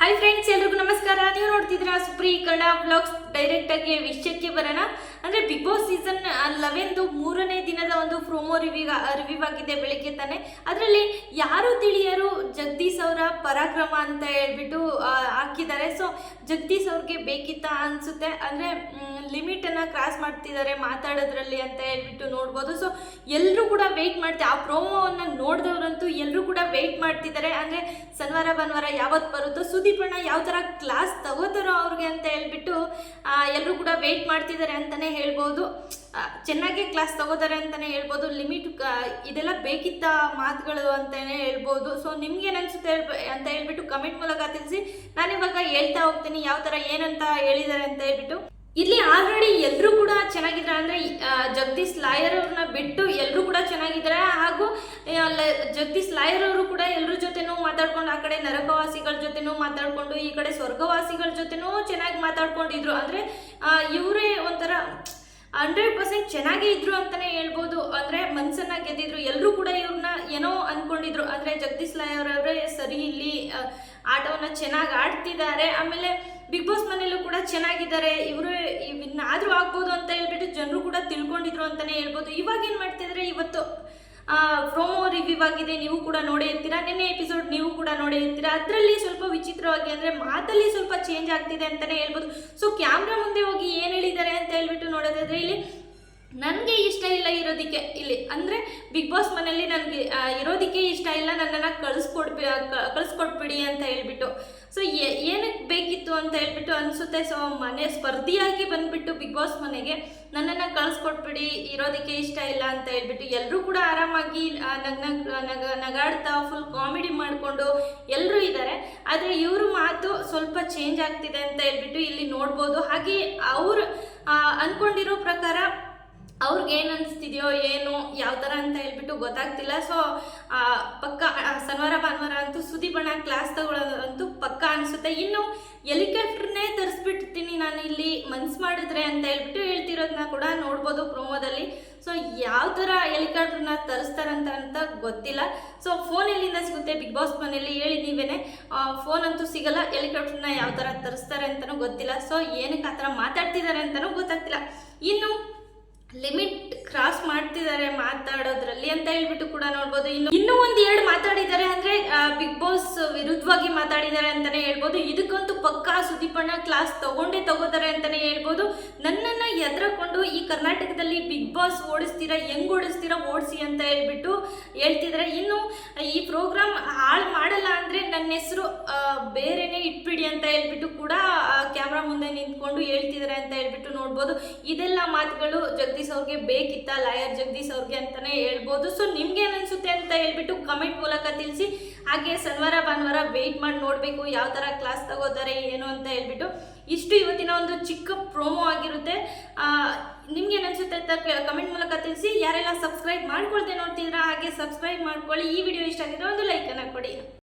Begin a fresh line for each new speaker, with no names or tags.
Hi friends ಎಲ್ರಿಗೂ ನಮಸ್ಕಾರ. ನೀವು ನೋಡ್ತಿದ್ದೀರಾ ಸುಪ್ರಿ ಕನ್ನಡ ವ್ಲಾಗ್ಸ್. ಡೈರೆಕ್ಟ್ ಆಗಿ ವಿಷಯಕ್ಕೆ ಬರೋಣ. ಅಂದ್ರೆ ಬಿಗ್ ಬಾಸ್ ಸೀಸನ್ ಲೆವೆನ್ದು ಮೂರನೇ ದಿನದ ಒಂದು ಪ್ರೋಮೋ ರಿವ್ಯೂ ರಿವ್ಯೂ ಆಗಿದೆ ಬೆಳಿಗ್ಗೆ ತಾನೆ. ಅದರಲ್ಲಿ ಯಾರು ತಿಳಿಯರು? ಜಗದೀಶ್ ಅವರ ಪರಾಕ್ರಮ ಅಂತ ಹೇಳ್ಬಿಟ್ಟು ಹಾಕಿದ್ದಾರೆ. ಸೊ ಜಗದೀಶ್ ಅವ್ರಿಗೆ ಬೇಕಿತ್ತ ಅನ್ಸುತ್ತೆ. ಅಂದ್ರೆ ಲಿಮಿಟ್ ಅನ್ನ ಕ್ರಾಸ್ ಮಾಡ್ತಿದ್ದಾರೆ ಮಾತಾಡೋದ್ರಲ್ಲಿ ಅಂತ ಹೇಳ್ಬಿಟ್ಟು ನೋಡ್ಬೋದು. ಸೊ ಎಲ್ಲರೂ ಕೂಡ ವೆಯ್ಟ್ ಮಾಡ್ತಾರೆ ಆ ಪ್ರೋಮೋವನ್ನ ನೋಡಿದ ವೆಯ್ಟ್ ಮಾಡ್ತಿದ್ದಾರೆ ಅಂದ್ರೆ ಶನಿವಾರ, ಭಾನುವಾರ ಯಾವತ್ತು ಬರುತ್ತೋ, ಸುದೀಪ್ ಅಣ್ಣ ಯಾವ ಥರ ಕ್ಲಾಸ್ ತಗೋತಾರೋ ಅವ್ರಿಗೆ ಅಂತ ಹೇಳ್ಬಿಟ್ಟು ಎಲ್ಲರೂ ಕೂಡ ವೆಯ್ಟ್ ಮಾಡ್ತಿದ್ದಾರೆ ಅಂತಲೇ ಹೇಳ್ಬೋದು. ಚೆನ್ನಾಗಿ ಕ್ಲಾಸ್ ತಗೋತಾರೆ ಅಂತಲೇ ಹೇಳ್ಬೋದು. ಲಿಮಿಟ್ ಇದೆಲ್ಲ ಬೇಕಿದ್ದ ಮಾತುಗಳು ಅಂತಲೇ ಹೇಳ್ಬೋದು. ಸೊ ನಿಮ್ಗೆ ಅನಿಸುತ್ತೆ ಅಂತ ಹೇಳ್ಬಿಟ್ಟು ಕಮೆಂಟ್ ಮೂಲಕ ತಿಳಿಸಿ. ನಾನು ಇವಾಗ ಹೇಳ್ತಾ ಹೋಗ್ತೀನಿ, ಯಾವ ಥರ ಏನಂತ ಹೇಳಿದ್ದಾರೆ ಅಂತ ಹೇಳ್ಬಿಟ್ಟು. ಇಲ್ಲಿ ಆಲ್ರೆಡಿ ಎಲ್ಲರೂ ಕೂಡ ಚೆನ್ನಾಗಿದ್ದಾರೆ ಅಂದ್ರೆ ಜಗದೀಶ್ ಲಾಯರ್ ಅವ್ರನ್ನ ಬಿಟ್ಟು ಎಲ್ಲರೂ ಕೂಡ ಚೆನ್ನಾಗಿದ್ದಾರೆ ಹಾಗೂ ಜಗದೀಶ್ ಲಾಯರ್ ಅವರು ಕೂಡ ಎಲ್ಲರ ಜೊತೆನೂ ಮಾತಾಡ್ಕೊಂಡು ಆ ಕಡೆ ನರಕವಾಸಿಗಳ ಜೊತೆನೂ ಮಾತಾಡ್ಕೊಂಡು, ಈ ಕಡೆ ಸ್ವರ್ಗವಾಸಿಗಳ ಜೊತೆನೂ ಚೆನ್ನಾಗಿ ಮಾತಾಡ್ಕೊಂಡಿದ್ರು. ಅಂದ್ರೆ ಇವರೇ ಒಂಥರ ಹಂಡ್ರೆಡ್ ಪರ್ಸೆಂಟ್ ಚೆನ್ನಾಗೇ ಇದ್ರು ಅಂತಾನೆ ಹೇಳ್ಬೋದು. ಅಂದ್ರೆ, ಮನ್ಸನ್ನ ಗೆದ್ದಿದ್ರು. ಎಲ್ಲರೂ ಕೂಡ ಇವ್ರನ್ನ ಏನೋ ಅನ್ಕೊಂಡಿದ್ರು. ಅಂದ್ರೆ, ಜಗದೀಶ್ ಲಾಯರ್ ಅವರೇ ಸರಿ ಇಲ್ಲಿ ಆಟವನ್ನ ಚೆನ್ನಾಗಿ ಆಡ್ತಿದ್ದಾರೆ. ಆಮೇಲೆ ಬಿಗ್ ಬಾಸ್ ಮನೆಯಲ್ಲೂ ಕೂಡ ಚೆನ್ನಾಗಿದ್ದಾರೆ. ಇವರು ಇನ್ನಾದ್ರೂ ಆಗ್ಬೋದು ಅಂತ ಹೇಳ್ಬಿಟ್ಟು ಜನರು ಕೂಡ ತಿಳ್ಕೊಂಡಿದ್ರು ಅಂತಾನೆ ಹೇಳ್ಬೋದು. ಇವಾಗ ಏನ್ ಮಾಡ್ತಿದ್ರೆ? ಇವತ್ತು ಪ್ರೋಮೋ ರಿವ್ಯೂ ಆಗಿದೆ. ನೀವು ಕೂಡ ನೋಡಿ ಇರ್ತೀರಾ? ನಿನ್ನೆ ಎಪಿಸೋಡ್ ನೀವು ಕೂಡ ನೋಡಿ ಇರ್ತೀರಾ? ಅದರಲ್ಲಿ ಸ್ವಲ್ಪ ವಿಚಿತ್ರವಾಗಿ ಅಂದ್ರೆ ಮಾತಲ್ಲಿ ಸ್ವಲ್ಪ ಚೇಂಜ್ ಆಗ್ತಿದೆ ಅಂತಾನೆ ಹೇಳ್ಬೋದು. ಸೊ ಕ್ಯಾಮ್ರಾ ಮುಂದೆ ಹೋಗಿ ಏನು ಹೇಳಿದ್ದಾರೆ ಅಂತ ಹೇಳ್ಬಿಟ್ಟು ನೋಡೋದಾದ್ರೆ, ಇಲ್ಲಿ ನನಗೆ ಇಷ್ಟ ಇಲ್ಲ ಇರೋದಕ್ಕೆ. ಇಲ್ಲಿ ಅಂದರೆ ಬಿಗ್ ಬಾಸ್ ಮನೆಯಲ್ಲಿ ನನಗೆ ಇರೋದಕ್ಕೆ ಇಷ್ಟ ಇಲ್ಲ, ನನ್ನನ್ನು ಕಳಿಸ್ಕೊಡ್ಬಿ ಕಳಿಸ್ಕೊಟ್ಬಿಡಿ ಅಂತ ಹೇಳ್ಬಿಟ್ಟು. ಸೊ ಏನಕ್ಕೆ ಬೇಕಿತ್ತು ಅಂತ ಹೇಳ್ಬಿಟ್ಟು ಅನಿಸುತ್ತೆ. ಸೊ ಮನೆ ಸ್ಪರ್ಧಿಯಾಗಿ ಬಂದುಬಿಟ್ಟು ಬಿಗ್ ಬಾಸ್ ಮನೆಗೆ ನನ್ನನ್ನು ಕಳಿಸ್ಕೊಟ್ಬಿಡಿ, ಇರೋದಕ್ಕೆ ಇಷ್ಟ ಇಲ್ಲ ಅಂತ ಹೇಳ್ಬಿಟ್ಟು ಎಲ್ಲರೂ ಕೂಡ ಆರಾಮಾಗಿ ನಗ ನಗ್ ನಗ್ ನಗ ನಗಾಡ್ತಾ ಫುಲ್ ಕಾಮಿಡಿ ಮಾಡಿಕೊಂಡು ಎಲ್ಲರೂ ಇದ್ದಾರೆ ಆದರೆ ಇವರು ಮಾತು ಸ್ವಲ್ಪ ಚೇಂಜ್ ಆಗ್ತಿದೆ ಅಂತ ಹೇಳ್ಬಿಟ್ಟು ಇಲ್ಲಿ ನೋಡ್ಬೋದು. ಹಾಗೆ ಅವರು ಅಂದ್ಕೊಂಡಿರೋ ಪ್ರಕಾರ ಅವ್ರಿಗೆ ಏನು ಅನಿಸ್ತಿದೆಯೋ ಏನು ಯಾವ ಥರ ಅಂತ ಹೇಳ್ಬಿಟ್ಟು ಗೊತ್ತಾಗ್ತಿಲ್ಲ. ಸೊ ಪಕ್ಕ ಶನಿವಾರ, ಭಾನುವಾರ ಅಂತೂ ಸುದೀಪಣ್ಣ ಕ್ಲಾಸ್ ತಗೊಳ್ಳೋದಂತೂ ಪಕ್ಕ ಅನಿಸುತ್ತೆ. ಇನ್ನು ಹೆಲಿಕಾಪ್ಟರ್ನೇ ತರಿಸ್ಬಿಡ್ತೀನಿ ನಾನು ಇಲ್ಲಿ, ಮನ್ಸು ಮಾಡಿದ್ರೆ ಅಂತ ಹೇಳ್ಬಿಟ್ಟು ಹೇಳ್ತಿರೋದನ್ನ ಕೂಡ ನೋಡ್ಬೋದು ಪ್ರೋಮೋದಲ್ಲಿ. ಸೊ ಯಾವ ಥರ ಹೆಲಿಕಾಪ್ಟರ್ನ ತರಿಸ್ತಾರಂತ ಅಂತ ಗೊತ್ತಿಲ್ಲ. ಸೊ ಫೋನ್ ಎಲ್ಲಿಂದ ಸಿಗುತ್ತೆ? ಬಿಗ್ ಬಾಸ್ ಮನೇಲಿ ಹೇಳಿ ನೀವೇನೆ. ಫೋನ್ ಅಂತೂ ಸಿಗಲ್ಲ, ಹೆಲಿಕಾಪ್ಟರ್ನ ಯಾವ ಥರ ತರಿಸ್ತಾರೆ ಅಂತಲೂ ಗೊತ್ತಿಲ್ಲ. ಸೊ ಏನಕ್ಕೆ ಆ ಥರ ಮಾತಾಡ್ತಿದ್ದಾರೆ ಅಂತಲೂ ಗೊತ್ತಾಗ್ತಿಲ್ಲ. ಇನ್ನು ಲಿಮಿಟ್ ಕ್ರಾಸ್ ಮಾಡ್ತಿದ್ದಾರೆ ಅಂತ ಹೇಳ್ಬಿಟ್ಟು ಕೂಡ ನೋಡ್ಬೋದು. ಇನ್ನು ಇನ್ನೂ ಒಂದು ಎರಡು ಮಾತಾಡಿದ್ದಾರೆ ಅಂದ್ರೆ ಬಿಗ್ ಬಾಸ್ ವಿರುದ್ಧವಾಗಿ ಮಾತಾಡಿದ್ದಾರೆ ಅಂತಾನೆ ಹೇಳ್ಬೋದು. ಇದಕ್ಕಂತೂ ಪಕ್ಕಾ ಸುದೀಪಣ್ಣ ಕ್ಲಾಸ್ ತಗೊಂಡೇ ತಗೋತಾರೆ ಅಂತಾನೆ ಹೇಳ್ಬೋದು. ನನ್ನನ್ನ ಎದ್ರಕೊಂಡು ಈ ಕರ್ನಾಟಕದಲ್ಲಿ ಬಿಗ್ ಬಾಸ್ ಓಡಿಸ್ತೀರಾ, ಹೆಂಗ್ ಓಡಿಸ್ತೀರಾ, ಓಡಿಸಿ ಅಂತ ಹೇಳ್ಬಿಟ್ಟು ಹೇಳ್ತಿದ್ದಾರೆ. ಇನ್ನು, ಈ ಪ್ರೋಗ್ರಾಮ್ ಹಾಳು ಮಾಡಲ್ಲ ಅಂದ್ರೆ ನನ್ನ ಹೆಸರು ಬೇರೆನೆ ಇಟ್ಬಿಡಿ ಅಂತ ಹೇಳ್ಬಿಟ್ಟು ಕೂಡ ಕ್ಯಾಮ್ರಾ ಮುಂದೆ ನಿಂತ್ಕೊಂಡು ಹೇಳ್ತಿದ್ದಾರೆ ಅಂತ ಹೇಳ್ಬಿಟ್ಟು ನೋಡ್ಬೋದು. ಇದೆಲ್ಲ ಮಾತುಗಳು ಜಗದೀಶ್ ಅವ್ರಿಗೆ ಬೇಕಿತ್ತ? ಲಾಯರ್ ಜಗದೀಶ್ ಅವ್ರಿಗೆ ಅಂತಾನೆ ಹೇಳ್ಬೋದು. ಸೊ ನಿಮ್ಗೆ ಏನನ್ಸುತ್ತೆ ಅಂತ ಹೇಳ್ಬಿಟ್ಟು ಕಮೆಂಟ್ ಮೂಲಕ ತಿಳಿಸಿ. ಹಾಗೆ ಶನಿವಾರ, ಭಾನುವಾರ ವೆಯ್ಟ್ ಮಾಡಿ ನೋಡಬೇಕು ಯಾವ ಥರ ಕ್ಲಾಸ್ ತಗೋತಾರೆ, ಏನು ಅಂತ ಹೇಳ್ಬಿಟ್ಟು. ಇಷ್ಟು ಇವತ್ತಿನ ಒಂದು ಚಿಕ್ಕ ಪ್ರೋಮೋ ಆಗಿರುತ್ತೆ. ನಿಮ್ಗೆ ಏನನ್ಸುತ್ತೆ ಅಂತ ಕಮೆಂಟ್ ಮೂಲಕ ತಿಳಿಸಿ. ಯಾರೆಲ್ಲ ಸಬ್ಸ್ಕ್ರೈಬ್ ಮಾಡ್ಕೊಳ್ತೇನೆ ನೋಡ್ತಿದ್ರ, ಹಾಗೆ ಸಬ್ಸ್ಕ್ರೈಬ್ ಮಾಡ್ಕೊಳ್ಳಿ. ಈ ವಿಡಿಯೋ ಇಷ್ಟ ಆಗಿದ್ರೆ ಒಂದು ಲೈಕನ್ನು ಕೊಡಿ.